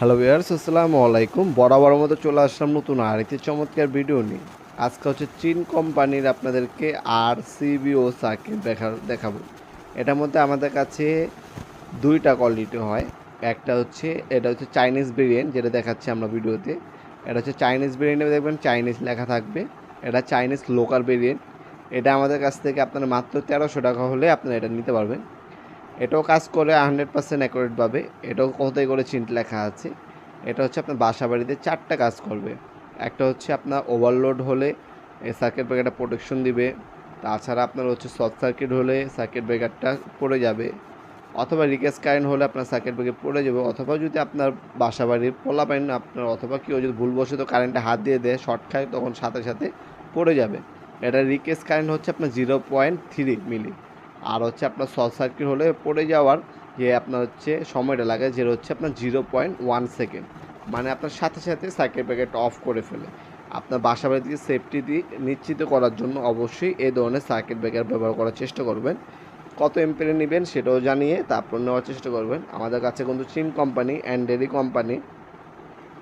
Hello viewers আসসালামু আলাইকুম। বরাবর মতো চলে আসলাম নতুন আর একটি চমৎকার ভিডিও নিয়ে। আজকে হচ্ছে চীন কোম্পানির আপনাদেরকে আর সিবিও সার্কিট দেখা দেখাবো। এটার মধ্যে আমাদের কাছে দুইটা কোয়ালিটি হয়। একটা হচ্ছে, এটা হচ্ছে চাইনিজ ভেরিয়েন্ট যেটা দেখাচ্ছি আমরা ভিডিওতে এটা হচ্ছে চাইনিজ ভেরিয়েন্টে দেখবেন চাইনিজ লেখা থাকবে। এটা চাইনিজ লোকাল ভেরিয়েন্ট এটা আমাদের কাছ থেকে আপনারা মাত্র তেরোশো টাকা হলে আপনারা এটা নিতে পারবেন। এটাও কাজ করে হান্ড্রেড পার্সেন্ট অ্যাকুরেটভাবে এটাও কোথায় করে চিন্ট লেখা আছে। এটা হচ্ছে আপনার বাসা বাড়িতে চারটা কাজ করবে। একটা হচ্ছে আপনার ওভারলোড হলে এই সার্কিট ব্রেকারটা প্রোটেকশন দিবে। তাছাড়া আপনার হচ্ছে শর্ট সার্কিট হলে সার্কিট ব্রেকারটা পড়ে যাবে। অথবা রিকেস কারেন্ট হলে আপনার সার্কিট ব্রেকার পড়ে যাবে। অথবা যদি আপনার বাসা বাড়ির পোলা পাইন আপনার অথবা কেউ যদি ভুলবশত কারেন্টে হাত দিয়ে দেয় শর্ট খায়, তখন সাথে সাথে পড়ে যাবে। এটা রিকেস কারেন্ট হচ্ছে আপনার জিরো পয়েন্ট থ্রি মিলি আর হচ্ছে আপনার শর্ট সার্কিট হলে পড়ে যাওয়ার যে আপনার হচ্ছে সময়টা লাগে যেটা হচ্ছে আপনার জিরো পয়েন্ট ওয়ান সেকেন্ড। মানে আপনার সাথে সাথে সার্কিট ব্রেকারটা অফ করে ফেলে। আপনার বাসা বাড়ি থেকে সেফটি দিক নিশ্চিত করার জন্য অবশ্যই এই ধরনের সার্কিট ব্রেকার ব্যবহার করার চেষ্টা করবেন। কত এম্পেরে নেবেন সেটাও জানিয়ে তারপর নেওয়ার চেষ্টা করবেন। আমাদের কাছে কিন্তু চীন কোম্পানি অ্যান্ডেরি কোম্পানি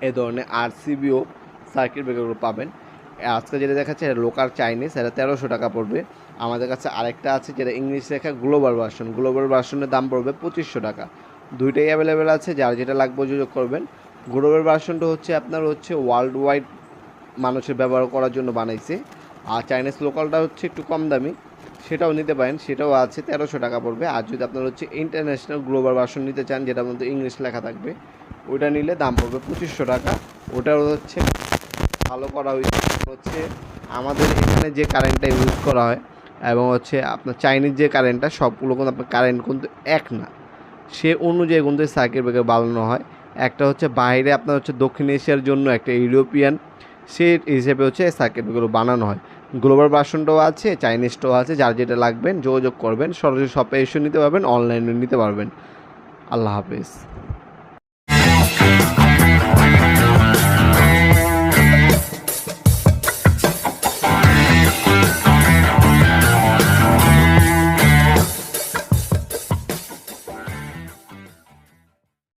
এ ধরনের আরসিবিও সার্কিট ব্রেকারগুলো পাবেন। আজকে যেটা দেখাচ্ছে এটা লোকাল চাইনিজ এটা তেরোশো টাকা পড়বে। আমাদের কাছে আরেকটা আছে যেটা ইংলিশ লেখা গ্লোবাল ভার্সন গ্লোবাল ভার্সনের দাম পড়বে পঁচিশশো টাকা। দুইটাই অ্যাভেলেবেল আছে, যার যেটা লাগবে যোগাযোগ করবেন। গ্লোবাল ভার্সনটা হচ্ছে আপনার হচ্ছে ওয়ার্ল্ড ওয়াইড মানুষের ব্যবহার করার জন্য বানাইছে। আর চাইনিজ লোকালটা হচ্ছে একটু কম দামি। সেটাও নিতে পারেন, সেটাও আছে, তেরোশো টাকা পড়বে। আর যদি আপনার হচ্ছে ইন্টারন্যাশনাল গ্লোবাল ভার্সন নিতে চান যেটা মধ্যে ইংলিশ লেখা থাকবে, ওইটা নিলে দাম পড়বে পঁচিশশো টাকা। ওটাও হচ্ছে ভালো করা হয়েছে। হচ্ছে আমাদের এখানে যে কারেন্টটা ইউজ করা হয় এবং হচ্ছে আপনার চাইনিজ যে কারেন্টটা সবগুলো কিন্তু আপনার কারেন্ট কিন্তু এক না। সে অনুযায়ী কিন্তু সার্কিট ব্রেকার বানানো হয়। একটা হচ্ছে বাইরে আপনার হচ্ছে দক্ষিণ এশিয়ার জন্য একটা ইউরোপিয়ান সে হিসেবে হচ্ছে সার্কিট ব্রেকারগুলো বানানো হয়। গ্লোবাল ভার্সনটাও আছে চাইনিজটাও আছে, যার যেটা লাগবেন, যোগাযোগ করবেন, সরাসরি শপে এসে নিতে পারবেন অনলাইনে নিতে পারবেন। আল্লাহ হাফেজ।